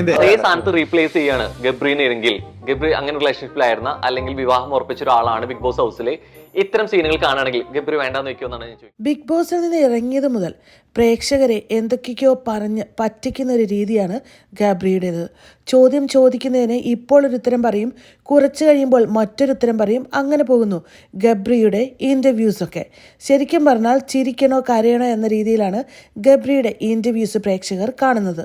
അതേ സ്ഥാനത്ത് റീപ്ലേസ് ചെയ്യാണ് ഗബ്രീനെ എങ്കിൽ. ഗബ്രി അങ്ങനെ റിലേഷൻഷിപ്പിലായിരുന്ന അല്ലെങ്കിൽ വിവാഹം ഉറപ്പിച്ച ഒരാളാണ് ബിഗ് ബോസ് ഹൗസിലെ ഇത്തരം സീനുകൾ കാണുകയാണെങ്കിൽ ഗബ്രി വേണ്ടെന്ന് വെക്കുമെന്നാണ് ഞാൻ ചോദിക്കുന്നത്. ബിഗ് ബോസിൽ നിന്ന് ഇറങ്ങിയത് മുതൽ പ്രേക്ഷകരെ എന്തൊക്കെയോ പറഞ്ഞ് പറ്റിക്കുന്ന ഒരു രീതിയാണ് ഗാബ്രിയുടേത്. ചോദ്യം ചോദിക്കുന്നതിന് ഇപ്പോൾ ഒരു ഉത്തരം പറയും കുറച്ച് കഴിയുമ്പോൾ മറ്റൊരു ഉത്തരം പറയും അങ്ങനെ പോകുന്നു ഗബ്രിയുടെ ഇന്റർവ്യൂസൊക്കെ ശരിക്കും പറഞ്ഞാൽ ചിരിക്കണോ കരയണോ എന്ന രീതിയിലാണ് ഗബ്രിയുടെ ഇന്റർവ്യൂസ് പ്രേക്ഷകർ കാണുന്നത്.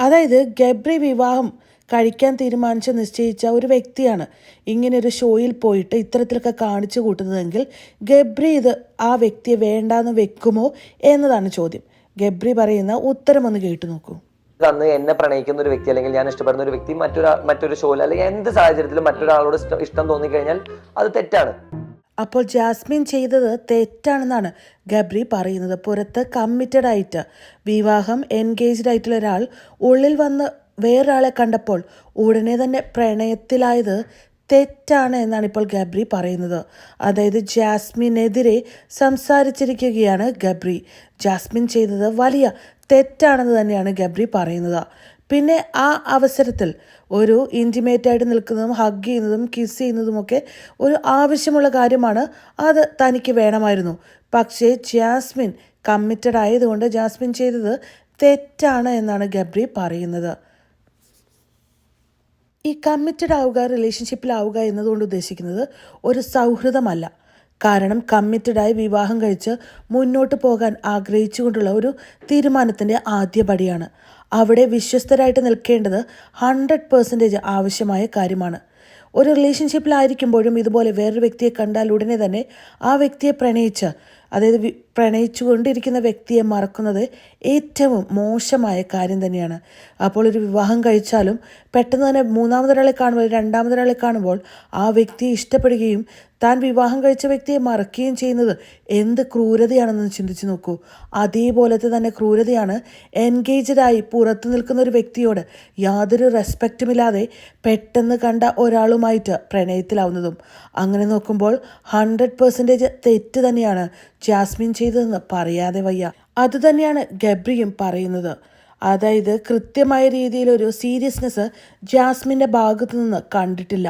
അതായത് ഗബ്രി വിവാഹം കഴിക്കാൻ തീരുമാനിച്ച് നിശ്ചയിച്ച ഒരു വ്യക്തിയാണ് ഇങ്ങനെ ഒരു ഷോയിൽ പോയിട്ട് ഇത്തരത്തിലൊക്കെ കാണിച്ചു കൂട്ടുന്നതെങ്കിൽ ഗബ്രി ഇത് ആ വ്യക്തിയെ വേണ്ടാന്ന് വെക്കുമോ എന്നതാണ് ചോദ്യം. ഗബ്രി പറയുന്ന ഉത്തരം ഒന്ന് കേട്ടു നോക്കൂ. അന്ന് എന്നെ പ്രണയിക്കുന്ന ഒരു വ്യക്തി അല്ലെങ്കിൽ ഞാൻ ഇഷ്ടപ്പെടുന്ന ഒരു വ്യക്തി മറ്റൊരാ മറ്റൊരു ഷോയിൽ അല്ലെങ്കിൽ എന്ത് സാഹചര്യത്തിലും മറ്റൊരാളോട് ഇഷ്ടം ഇഷ്ടം തോന്നിക്കഴിഞ്ഞാൽ അത് തെറ്റാണ്. അപ്പോൾ ജാസ്മിൻ ചെയ്തത് തെറ്റാണെന്നാണ് ഗബ്രി പറയുന്നത്. പുറത്ത് കമ്മിറ്റഡ് ആയിട്ട് വിവാഹം എൻഗേജ്ഡ് ആയിട്ടുള്ള ഒരാൾ ഉള്ളിൽ വന്ന് വേറൊരാളെ കണ്ടപ്പോൾ ഉടനെ തന്നെ പ്രണയത്തിലായത് തെറ്റാണ് എന്നാണ് ഇപ്പോൾ ഗബ്രി പറയുന്നത്. അതായത് ജാസ്മിനെതിരെ സംസാരിച്ചിരിക്കുകയാണ് ഗബ്രി. ജാസ്മിൻ ചെയ്തത് വലിയ തെറ്റാണെന്ന് തന്നെയാണ് ഗബ്രി പറയുന്നത്. പിന്നെ ആ അവസരത്തിൽ ഒരു ഇന്റിമേറ്റ് ആയിട്ട് നിൽക്കുന്നതും ഹഗ് ചെയ്യുന്നതും കിസ് ചെയ്യുന്നതുമൊക്കെ ഒരു ആവശ്യമുള്ള കാര്യമാണ്. അത് തനിക്ക് വേണമായിരുന്നു. പക്ഷേ ജാസ്മിൻ കമ്മിറ്റഡ് ആയതുകൊണ്ട് ജാസ്മിൻ ചെയ്തത് തെറ്റാണ് എന്നാണ് ഗബ്രി പറയുന്നത്. ഈ കമ്മിറ്റഡ് ആവുക റിലേഷൻഷിപ്പിലാവുക എന്നതുകൊണ്ട് ഉദ്ദേശിക്കുന്നത് ഒരു സൗഹൃദമല്ല. കാരണം കമ്മിറ്റഡായി വിവാഹം കഴിച്ച് മുന്നോട്ട് പോകാൻ ആഗ്രഹിച്ചുകൊണ്ടുള്ള ഒരു തീരുമാനത്തിന്റെ ആദ്യപടിയാണ് അവിടെ വിശ്വസ്തരായിട്ട് നിൽക്കേണ്ടത് ഹൺഡ്രഡ് പേഴ്സന്റേജ് ആവശ്യമായ കാര്യമാണ്. ഒരു റിലേഷൻഷിപ്പിലായിരിക്കുമ്പോഴും ഇതുപോലെ വേറൊരു വ്യക്തിയെ കണ്ടാൽ ഉടനെ തന്നെ ആ വ്യക്തിയെ പ്രണയിച്ച് അതായത് പ്രണയിച്ചുകൊണ്ടിരിക്കുന്ന വ്യക്തിയെ മറക്കുന്നത് ഏറ്റവും മോശമായ കാര്യം തന്നെയാണ്. അപ്പോൾ ഒരു വിവാഹം കഴിച്ചാലും പെട്ടെന്ന് തന്നെ മൂന്നാമതൊരാളെ കാണുമ്പോൾ രണ്ടാമതൊരാളെ കാണുമ്പോൾ ആ വ്യക്തിയെ ഇഷ്ടപ്പെടുകയും താൻ വിവാഹം കഴിച്ച വ്യക്തിയെ മറക്കുകയും ചെയ്യുന്നത് എന്ത് ക്രൂരതയാണെന്ന് ചിന്തിച്ചു നോക്കൂ. അതേപോലത്തെ തന്നെ ക്രൂരതയാണ് എൻഗേജഡായി പുറത്തു നിൽക്കുന്ന ഒരു വ്യക്തിയോട് യാതൊരു റെസ്പെക്റ്റുമില്ലാതെ പെട്ടെന്ന് കണ്ട ഒരാളുമായിട്ട് പ്രണയത്തിലാവുന്നതും. അങ്ങനെ നോക്കുമ്പോൾ ഹൺഡ്രഡ് പെർസെന്റേജ് തെറ്റ് തന്നെയാണ്. ജാസ്മിൻ ചെയ്തതെന്ന് പറയാതെ വയ്യ. അതുതന്നെയാണ് ഗബ്രിയും പറയുന്നത്. അതായത് കൃത്യമായ രീതിയിൽ ഒരു സീരിയസ്നെസ് ജാസ്മിന്റെ ഭാഗത്തു നിന്ന് കണ്ടിട്ടില്ല.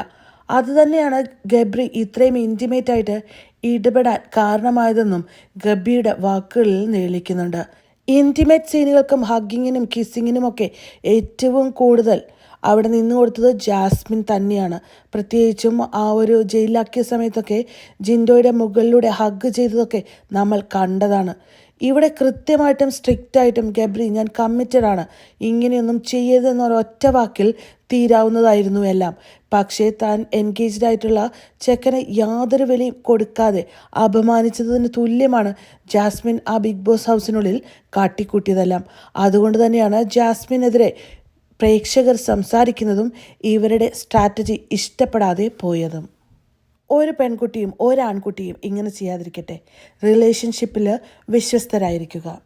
അതുതന്നെയാണ് ഗബ്രി ഇത്രയും ഇന്റിമേറ്റ് ആയിട്ട് ഇടപെടാൻ കാരണമായതെന്നും ഗബ്രിയുടെ വാക്കുകളിൽ നിഴലിക്കുന്നുണ്ട് ഇന്റിമേറ്റ് സീനുകൾക്കും ഹഗ്ഗിങ്ങിനും കിസ്സിങ്ങിനുമൊക്കെ ഏറ്റവും കൂടുതൽ അവിടെ നിന്ന് കൊടുത്തത് ജാസ്മിൻ തന്നെയാണ്. പ്രത്യേകിച്ചും ആ ഒരു ജയിലിലാക്കിയ സമയത്തൊക്കെ ജിൻഡോയുടെ മുകളിലൂടെ ഹഗ് ചെയ്തതൊക്കെ നമ്മൾ കണ്ടതാണ്. ഇവിടെ കൃത്യമായിട്ടും സ്ട്രിക്റ്റ് ആയിട്ടും ഗബ്രി ഞാൻ കമ്മിറ്റഡ് ആണ്. ഇങ്ങനെയൊന്നും ചെയ്യരുതെന്ന ഒറ്റ വാക്കിൽ തീരാവുന്നതായിരുന്നു എല്ലാം. പക്ഷേ താൻ എൻഗേജ്ഡ് ആയിട്ടുള്ള ചെക്കനെ യാതൊരു വിലയും കൊടുക്കാതെ അപമാനിച്ചതിന് തുല്യമാണ് ജാസ്മിൻ ആ ബിഗ് ബോസ് ഹൗസിനുള്ളിൽ കാട്ടിക്കൂട്ടിയതെല്ലാം. അതുകൊണ്ട് തന്നെയാണ് ജാസ്മിനെതിരെ പ്രേക്ഷകർ സംസാരിക്കുന്നതും ഇവരുടെ സ്ട്രാറ്റജി ഇഷ്ടപ്പെടാതെ പോയതും. ഒരു പെൺകുട്ടിയും ഒരാൺകുട്ടിയും ഇങ്ങനെ ചെയ്യാതിരിക്കട്ടെ. റിലേഷൻഷിപ്പിൽ വിശ്വസ്തരായിരിക്കുക.